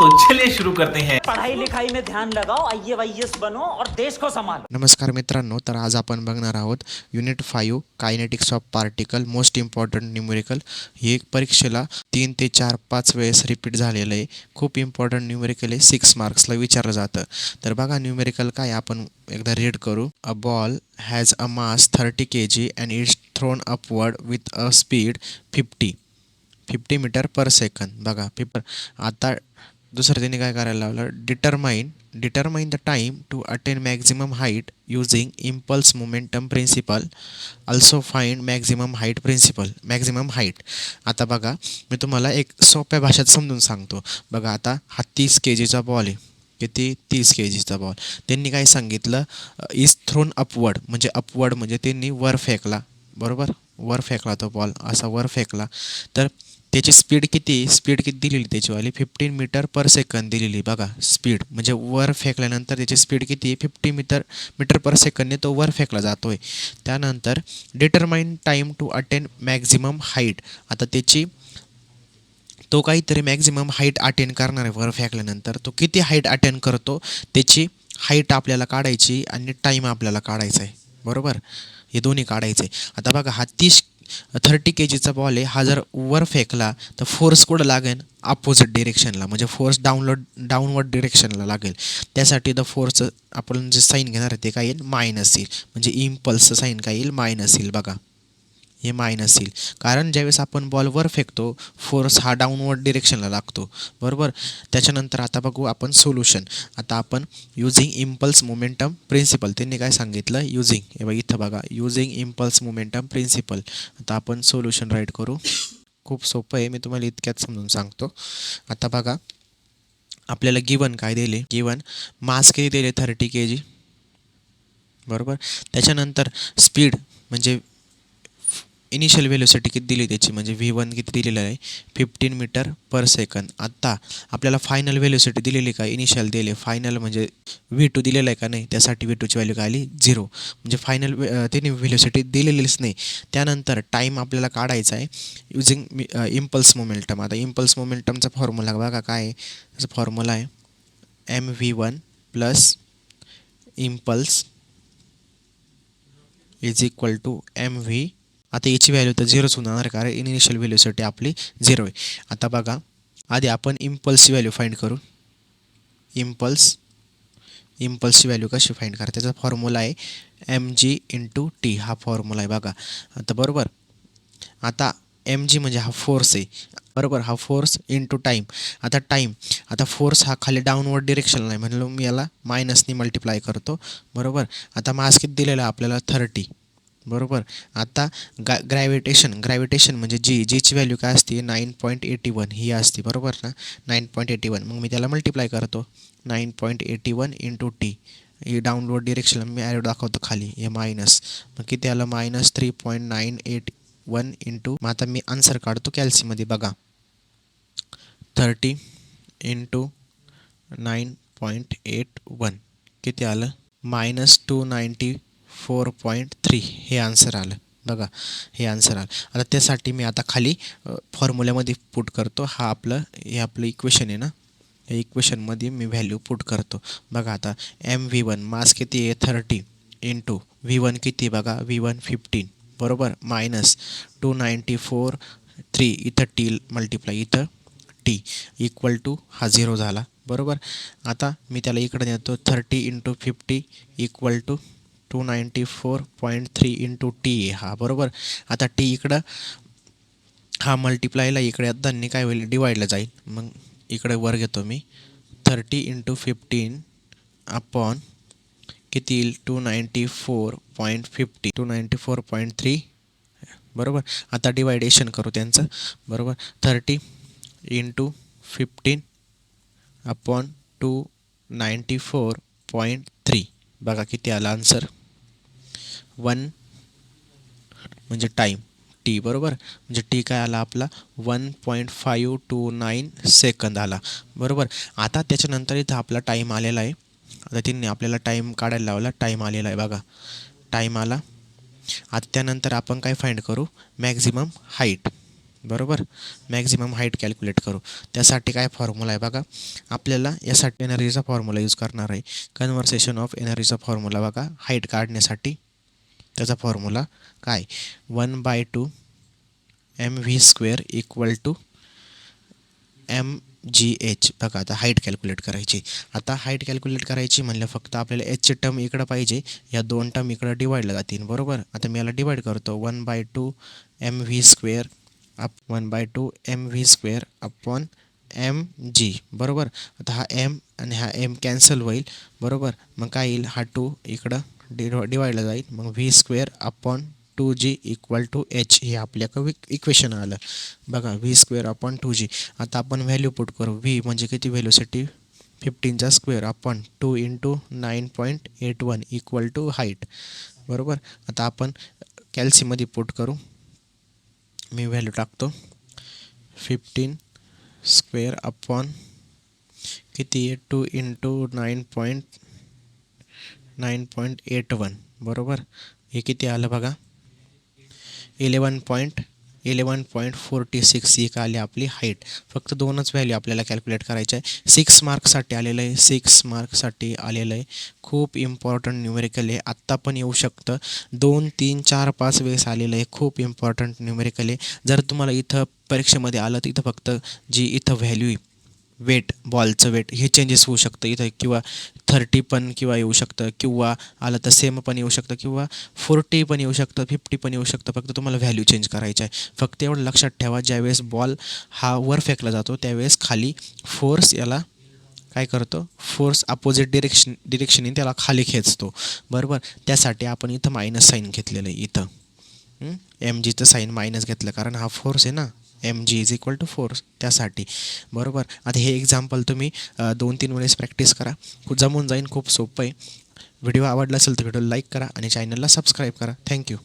तो चलिए शुरू करते हैं। पढ़ाई लिखाई में ध्यान लगाओ आई एस बनो और देश को संभालो। नमस्कार मित्रांनो तर आज आपण बघणार आहोत unit five kinetics of particle most important numerical हे एक परीक्षेला तीन ते चार पाच वेळेस रिपीट झालेलं आहे. खूप इम्पॉर्टंट न्यूमेरिकल आहे. सिक्स मार्क्सला विचारलं जातं. तर बघा न्यूमेरिकल काय आपण एकदा रीड करू. A ball has a mass thirty K G and it's thrown upward with a speed fifty fifty metre per second बघा पेपर आता दुसरं त्यांनी काय करायला लावलं? Determine determine the time to attain maximum height using impulse momentum principle also find maximum height principle maximum height आता बघा मी तुम्हाला एक सोप्या भाषेत समजून सांगतो. बघा आता हा तीस के जीचा बॉल आहे. किती? तीस के जीचा बॉल त्यांनी काय सांगितलं? इज थ्रोन अपवर्ड म्हणजे अपवर्ड म्हणजे त्यांनी वर फेकला. बरोबर? वर फेकला तो बॉल असा वर फेकला. तर त्याची स्पीड किती? स्पीड किती दिलेली त्याचीवाली? फिफ्टीन मीटर पर सेकंद दिलेली बघा स्पीड म्हणजे वर फेकल्यानंतर त्याची स्पीड किती? फिफ्टी मीटर मीटर पर सेकंदने तो वर फेकला जातो आहे त्यानंतर determine time to attain maximum height आता त्याची तो काहीतरी मॅक्झिमम हाईट अटेन करणार आहे वर फेकल्यानंतर. तो किती हाईट अटेन करतो? त्याची हाईट आपल्याला काढायची आणि टाईम आपल्याला काढायचा आहे. बरोबर? हे दोन्ही काढायचे. आता बघा हा तीस थर्टी के जीचा बॉल आहे. हा जर वर फेकला तर फोर्स कुठं लागेल? अपोजिट डिरेक्शनला म्हणजे फोर्स डाऊनलोड डाऊनवर्ड डिरेक्शनला लागेल. त्यासाठी द फोर्स आपण जे साईन घेणार आहे ते काय येईल? मायनस येईल. म्हणजे इम्पल्सचं साईन काय येईल? मायनस येईल. बघा. हे मायनस येईल. कारण ज्यावेळेस आपण बॉलवर फेकतो फोर्स हा डाऊनवर्ड डिरेक्शनला लागतो. बरोबर? त्याच्यानंतर आता बघू आपण सोल्युशन आता आपण युझिंग इम्पल्स मोमेंटम प्रिन्सिपल त्यांनी काय सांगितलं? युझिंग हे बघा इथं बघा. युझिंग इम्पल्स मोमेंटम प्रिन्सिपल आता आपण सोल्युशन राईट करू. खूप सोपं आहे. मी तुम्हाला इतक्यात समजून सांगतो. आता बघा. आपल्याला गिवन काय दिले? गिवन मास किती दिले? थर्टी के जी बरोबर? त्याच्यानंतर स्पीड म्हणजे इनिशियल व्हॅल्यूसाठी किती दिली त्याची? म्हणजे व्ही वन किती दिलेलं आहे? फिफ्टीन मीटर पर सेकंद आत्ता आपल्याला फायनल व्हॅल्यूसाठी दिलेली का? इनिशियल दिले फायनल म्हणजे व्ही टू दिलेलं आहे का नाही? त्यासाठी व्ही टूची व्हॅल्यू काय आली? झिरो म्हणजे फायनल त्यांनी व्हॅल्यूसाठी दिलेलीच नाही. त्यानंतर टाईम आपल्याला काढायचा आहे. युझिंग इम्पल्स मोमेंटम आता इम्पल्स मोमेंटमचा फॉर्म्युला बघा काय आहे? त्याचा फॉर्म्युला आहे M V one plus impulse is equal to M V आता याची व्हॅल्यू तर झिरोच होणार कारण इनिशियल व्हॅल्यूसाठी आपली झिरो आहे. आता बघा आधी आपण इम्पल्सची व्हॅल्यू फाईंड करू. इम्पल्स इम्पल्सची व्हॅल्यू कशी फाईंड करा त्याचा फॉर्म्युला आहे एम जी इंटू टी हा फॉर्म्युला आहे बघा. आता बरोबर? आता एम जी म्हणजे हा फोर्स आहे. बरोबर? हा फोर्स इंटू टाईम आता टाईम आता फोर्स हा खाली डाऊनवर्ड डिरेक्शनला आहे म्हणलं मी याला मायनसनी मल्टिप्लाय करतो. बरोबर? आता मास किती दिलेला आपल्याला? थर्टी बरोबर. आता गा ग्रॅव्हिटेशन ग्रॅव्हिटेशन म्हणजे जी जीची व्हॅल्यू काय असते? नाईन पॉईंट एटी वन ही असते बरोबर ना? नाईन पॉईंट एटी वन मग मी त्याला मल्टिप्लाय करतो. Nine point eighty one into T ही डाउनलोड डिरेक्शनला मी ॲरो दाखवतो खाली हे मायनस मग किती आलं? Minus three point nine eight one into मग आता मी आन्सर काढतो कॅल्सीमध्ये बघा. Thirty into nine point eight one किती आलं? Minus two ninety four point three हे आन्सर आलं. बघा हे आन्सर आलं. आता त्यासाठी मी आता खाली फॉर्म्युल्यामध्ये पुट करतो. हा आपलं हे आपलं इक्वेशन आहे ना? या इक्वेशनमध्ये मी व्हॅल्यू पुट करतो. बघा आता एम व्ही वन मास किती आहे? थर्टी इंटू व्ही वन किती बघा व्ही वन फिफ्टीन. बरोबर? Minus two ninety four three इथं टी मल्टिप्लाय इथं टी इक्वल टू हा झिरो झाला. बरोबर? आता मी त्याला इकडे नेतो. Thirty into fifty equal to two ninety four point three into T हा बरोबर? आता टी इकडं हा मल्टिप्लायला इकडे धन्य काय होईल? डिवाईडला जाईल. मग इकडे वर घेतो मी. थर्टी इंटू फिफ्टीन अपॉन किती येईल? Two ninety four point fifty two ninety four point three बरोबर? आता डिवायडेशन करू त्यांचं. बरोबर? Thirty into fifteen upon two ninety four point three बघा किती आला आन्सर वन. म्हणजे टाईम टी बरोबर? म्हणजे टी काय आला आपला? One point five two nine second आला. बरोबर? आता त्याच्यानंतर इथं आपला टाईम आलेला आहे. आता तिने आपल्याला टाईम काढायला लावला. टाईम आलेला आहे बघा. टाईम आला. आता त्यानंतर आपण काय फाईंड करू? मॅक्झिमम हाईट बरोबर? मॅक्झिमम हाईट कॅल्क्युलेट करू. त्यासाठी काय फॉर्म्युला आहे बघा. आपल्याला यासाठी एनर्जीचा फॉर्म्युला यूज करणार आहे. कन्व्हर्सेशन ऑफ एनर्जीचा फॉर्म्युला बघा. हाईट काढण्यासाठी. त्याचा फॉर्म्युला काय? One by two M V square equal to M G H बघा आता हाईट कॅल्क्युलेट करायची. आता हाईट कॅल्क्युलेट करायची म्हणलं फक्त आपल्याला एचची टर्म इकडं पाहिजे. या दोन टर्म इकडं डिवाईडला जातील बरोबर? आता मी याला डिवाईड करतो. One by two M V square up one by two M V square upon M G बरोबर? आता हा एम आणि हा एम कॅन्सल होईल. बरोबर? मग काय येईल? हा टू इकडं डिवा डिवाईडला जाईल. मग V square upon two G equal to H हे आपल्या इक्वेशन आलं. बघा V square upon two G आता आपण व्हॅल्यू पुट करू. व्ही म्हणजे किती व्हॅल्यूसाठी फिफ्टीनचा square upon two into nine point eight one equal to height बरोबर? आता आपण कॅल्सीमध्ये पुट करू. मी व्हॅल्यू टाकतो. फिफ्टीन स्क्वेअर अपॉन किती? आहे two into nine point nine point eight one. बरोबर? हे किती आलं बघा? Eleven point eleven point forty six एक आली आपली हाईट फक्त दोनच व्हॅल्यू आपल्याला कॅल्क्युलेट करायचं आहे. सिक्स मार्कसाठी आलेलं आहे. सिक्स मार्कसाठी आलेलं आहे. खूप इम्पॉर्टंट न्यूमेरिकल आहे. आत्ता पण येऊ शकतं. दोन तीन चार पाच वेळेस आलेलं आहे. खूप इम्पॉर्टंट न्यूमेरिकल आहे. जर तुम्हाला इथं परीक्षेमध्ये आलं तर इथं फक्त जी इथं व्हॅल्यू आहे वेट बॉलचं वेट हे चेंजेस होऊ शकतं इथं. किंवा थर्टी पण किंवा येऊ शकतं किंवा आलं तर सेम पण येऊ शकतं किंवा फोर्टी पण येऊ शकतं फिफ्टी पण येऊ शकतं. फक्त तुम्हाला व्हॅल्यू चेंज करायचं आहे. फक्त एवढं लक्षात ठेवा ज्यावेळेस बॉल हा वर फेकला जातो त्यावेळेस खाली फोर्स याला काय करतो? फोर्स अपोजिट डिरेक्शन डिरेक्शनने त्याला खाली खेचतो. बरोबर? त्यासाठी आपण इथं मायनस साईन घेतलेलं आहे इथं. एम जीचं साईन मायनस घेतलं कारण हा फोर्स आहे ना. M G is equal to force त्यासाठी. बरोबर? आता हे एक्झाम्पल तुम्ही दोन तीन वेळेस प्रॅक्टिस करा. जमून जाईन खूप सोपं आहे. व्हिडिओ आवडला असेल तर व्हिडिओ लाईक करा आणि चॅनलला सबस्क्राईब करा. थँक्यू